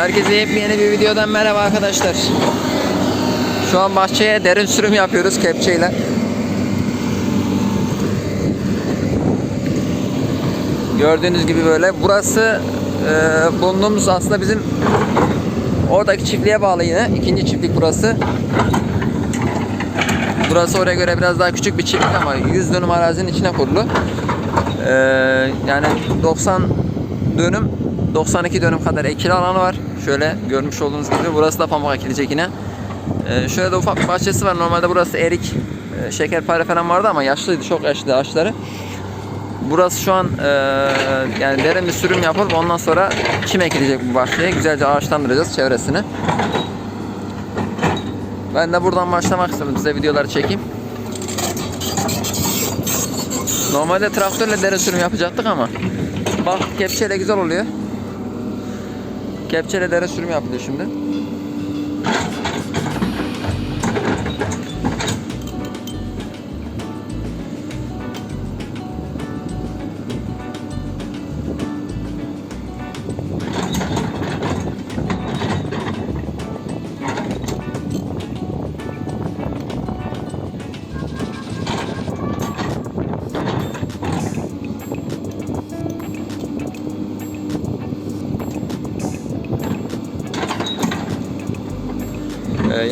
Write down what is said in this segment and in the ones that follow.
Herkese yepyeni bir videodan merhaba arkadaşlar. Şu an bahçeye derin sürüm yapıyoruz kepçeyle. Gördüğünüz gibi böyle. Burası e, bulunduğumuz aslında bizim oradaki çiftliğe bağlı yine. İkinci çiftlik burası. Burası oraya göre biraz daha küçük bir çiftlik ama 100 dönüm arazinin içine kurulu. Ee, yani 90 dönüm 92 dönüm kadar ekili alanı var. Şöyle görmüş olduğunuz gibi burası da pamuk ekilecek yine. Ee, şöyle de ufak bir bahçesi var. Normalde burası erik, e, şekerpare falan vardı ama yaşlıydı, çok yaşlıydı ağaçları. Burası şu an e, yani derin bir sürüm yapılıp ondan sonra çim ekilecek bu bahçeye. Güzelce ağaçlandıracağız çevresini. Ben de buradan başlamak istedim. Size videoları çekeyim. Normalde traktörle derin sürüm yapacaktık ama bak kepçeyle güzel oluyor. Kepçeyle derin sürüm yapılıyor şimdi.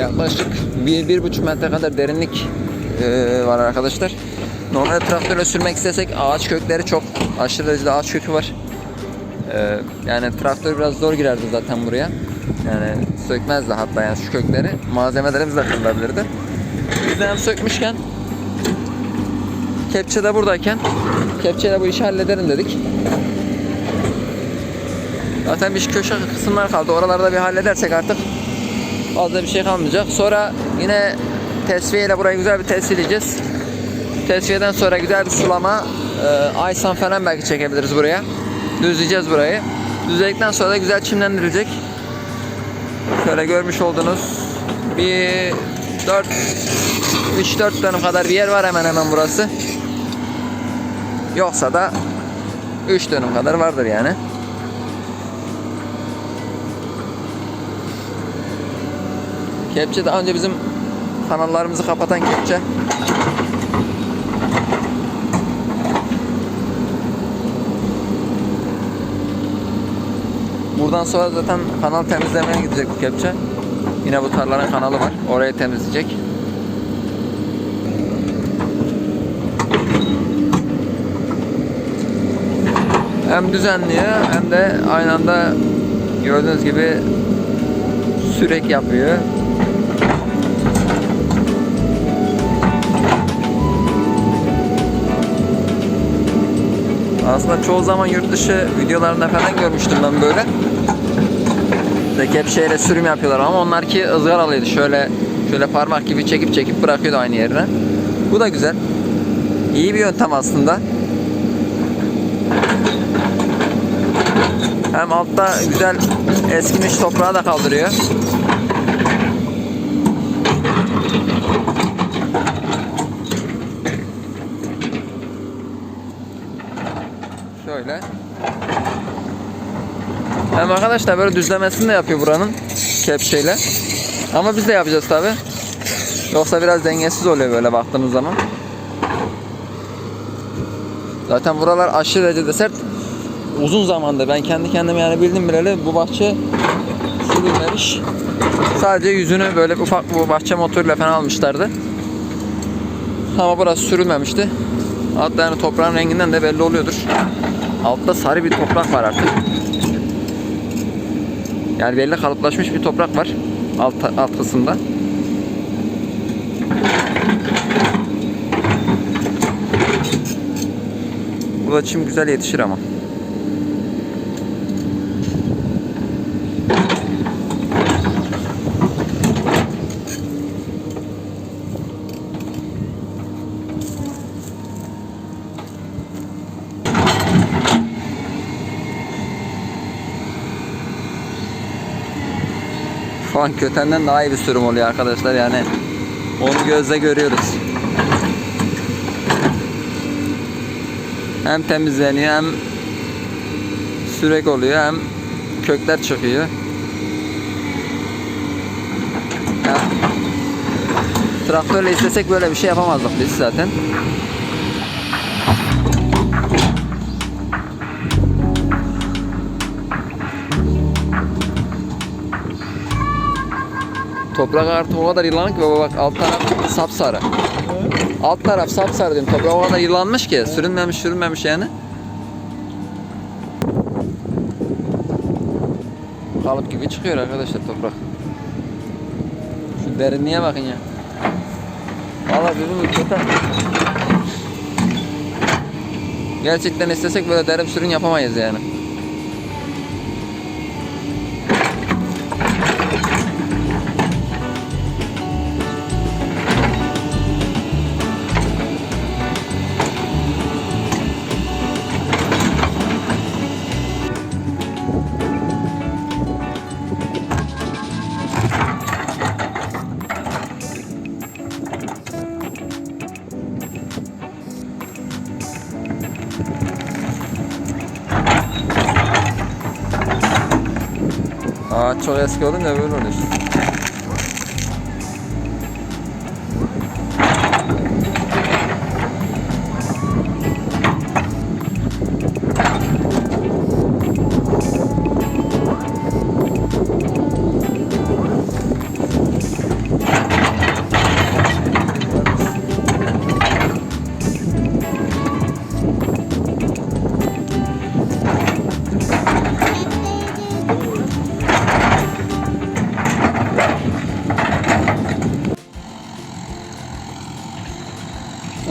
Yaklaşık 1-1,5 metre kadar derinlik e, var arkadaşlar. Normalde traktörle sürmek istesek ağaç kökleri çok aşırı derecede ağaç kökü var. Ee, yani traktör biraz zor girerdi zaten buraya. Yani sökmezdi hatta yani şu kökleri. Malzemelerimiz de kırılabilirdi. Biz de hem sökmüşken kepçe de buradayken kepçeyle bu işi hallederim dedik. Zaten bir köşe kısımlar kaldı. Oralarda bir halledersek artık fazla bir şey kalmayacak. Sonra yine tesviye ile burayı güzel bir tesviyleyeceğiz. Tesviyeden sonra güzel bir sulama, e, aysan falan belki çekebiliriz buraya. Düzleyeceğiz burayı. Düzledikten sonra da güzel çimlendirilecek. Şöyle görmüş olduğunuz bir 4 3-4 dönüm kadar bir yer var hemen hemen burası. Yoksa da 3 dönüm kadar vardır yani. Kepçe daha önce bizim kanallarımızı kapatan kepçe. Buradan sonra zaten kanal temizlemeye gidecek bu kepçe. Yine bu tarlanın kanalı var. Orayı temizleyecek. Hem düzenliyor hem de aynı anda gördüğünüz gibi sürek yapıyor. Aslında çoğu zaman yurt dışı videolarında falan görmüştüm ben böyle. Kepçeyle sürüm yapıyorlar ama onlar ki ızgaralıydı. Şöyle şöyle parmak gibi çekip çekip bırakıyordu aynı yerine. Bu da güzel. İyi bir yöntem aslında. Hem altta güzel eskimiş toprağı da kaldırıyor. Şöyle. Hem arkadaşlar böyle düzlemesini de yapıyor buranın kepçeyle. Ama biz de yapacağız tabi. Yoksa biraz dengesiz oluyor böyle baktığımız zaman. Zaten buralar aşırı derecede sert. Uzun zamanda ben kendi kendime yani bildim bileli bu bahçe sürülmemiş. Sadece yüzünü böyle ufak bu bahçe motoruyla falan almışlardı. Ama burası sürülmemişti. Hatta yani toprağın renginden de belli oluyordur. Altta sarı bir toprak var artık. Yani belli kalıplaşmış bir toprak var alt, alt kısımda. Bu da çim güzel yetişir ama. an kötenden daha iyi bir sürüm oluyor arkadaşlar yani onu gözle görüyoruz. Hem temizleniyor hem sürek oluyor hem kökler çıkıyor. Traktörle istesek böyle bir şey yapamazdık biz zaten. Toprak artık o kadar yılanık ki baba bak alt taraf sapsarı. Alt taraf sapsarı diyorum. Toprak o kadar yılanmış ki sürünmemiş sürünmemiş yani. Kalıp gibi çıkıyor arkadaşlar toprak. Şu derinliğe bakın ya. Valla dedim kötü. Gerçekten istesek böyle derin sürün yapamayız yani. Ağaç çok eski olunca böyle oluyor işte.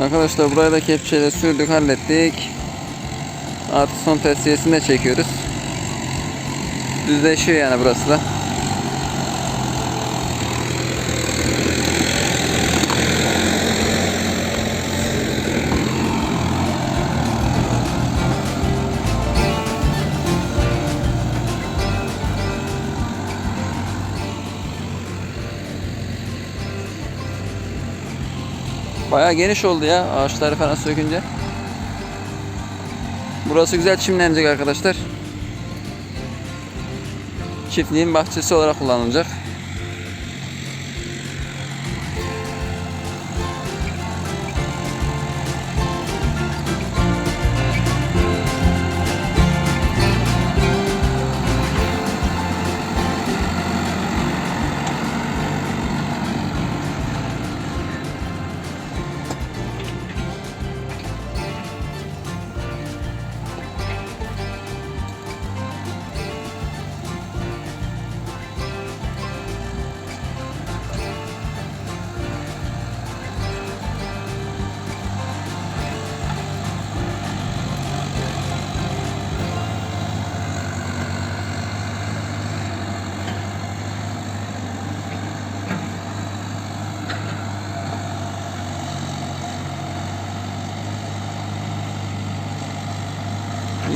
Arkadaşlar buraya da kepçeyle sürdük hallettik. Artık son tesviyesini de çekiyoruz. Düzleşiyor yani burası da. Bayağı geniş oldu ya ağaçları falan sökünce. Burası güzel çimlenecek arkadaşlar. Çiftliğin bahçesi olarak kullanılacak.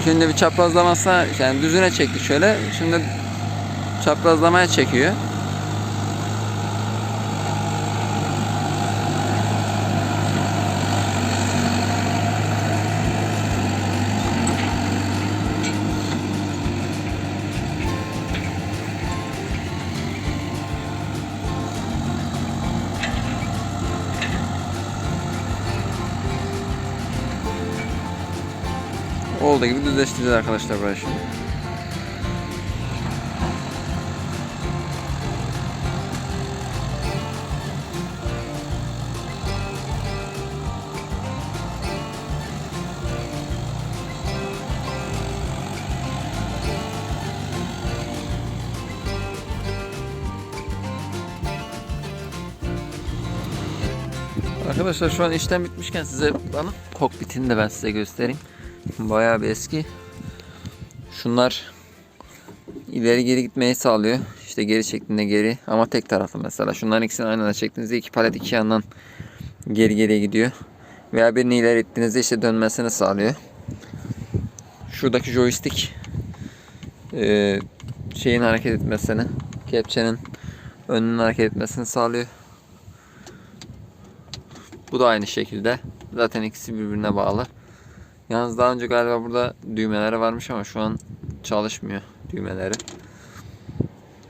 İlk önce bir çaprazlamasına yani düzüne çektik şöyle. Şimdi çaprazlamaya çekiyor. Olduğu gibi düzleştireceğiz arkadaşlar burayı şimdi. Arkadaşlar şu an işlem bitmişken size bana kokpitini de ben size göstereyim. Bayağı bir eski. Şunlar ileri geri gitmeyi sağlıyor. İşte geri çektiğinde geri ama tek taraflı mesela. Şunların ikisini aynı anda çektiğinizde iki palet iki yandan geri geriye gidiyor. Veya birini ileri ittiğinizde işte dönmesini sağlıyor. Şuradaki joystick e, şeyin hareket etmesini, kepçenin önünün hareket etmesini sağlıyor. Bu da aynı şekilde. Zaten ikisi birbirine bağlı. Yalnız daha önce galiba burada düğmeleri varmış ama şu an çalışmıyor düğmeleri.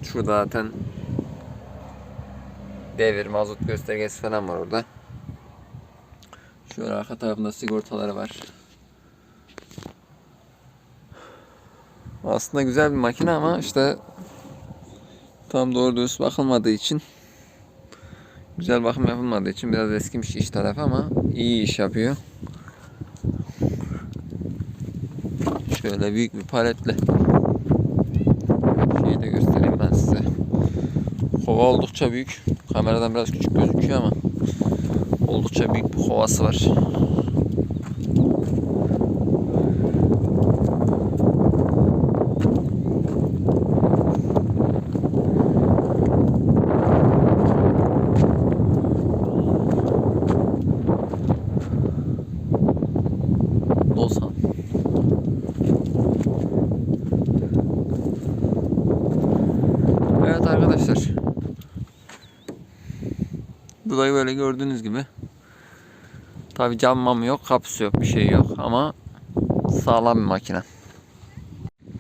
Şurada zaten devir, mazot göstergesi falan var orada. Şöyle arka tarafında sigortaları var. Aslında güzel bir makine ama işte tam doğru dürüst bakılmadığı için güzel bakım yapılmadığı için biraz eskimiş iç tarafı ama iyi iş yapıyor. Şöyle büyük bir paletle şeyi de göstereyim ben size. Kova oldukça büyük. Kameradan biraz küçük gözüküyor ama oldukça büyük bir kovası var. Evet arkadaşlar. Budayı böyle gördüğünüz gibi. Tabi cam yok, kapısı yok, bir şey yok ama sağlam bir makine.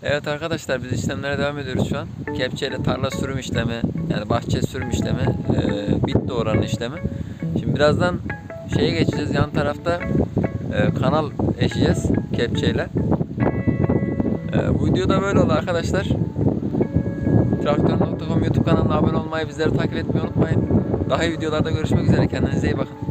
Evet arkadaşlar biz işlemlere devam ediyoruz şu an. Kepçeyle tarla sürüm işlemi, yani bahçe sürüm işlemi, e, bitti oranın işlemi. Şimdi birazdan şeye geçeceğiz. Yan tarafta e, kanal eşeceğiz kepçeyle. E, bu video da böyle oldu arkadaşlar. Traktör.com YouTube kanalına abone olmayı, bizleri takip etmeyi unutmayın. Daha iyi videolarda görüşmek üzere. Kendinize iyi bakın.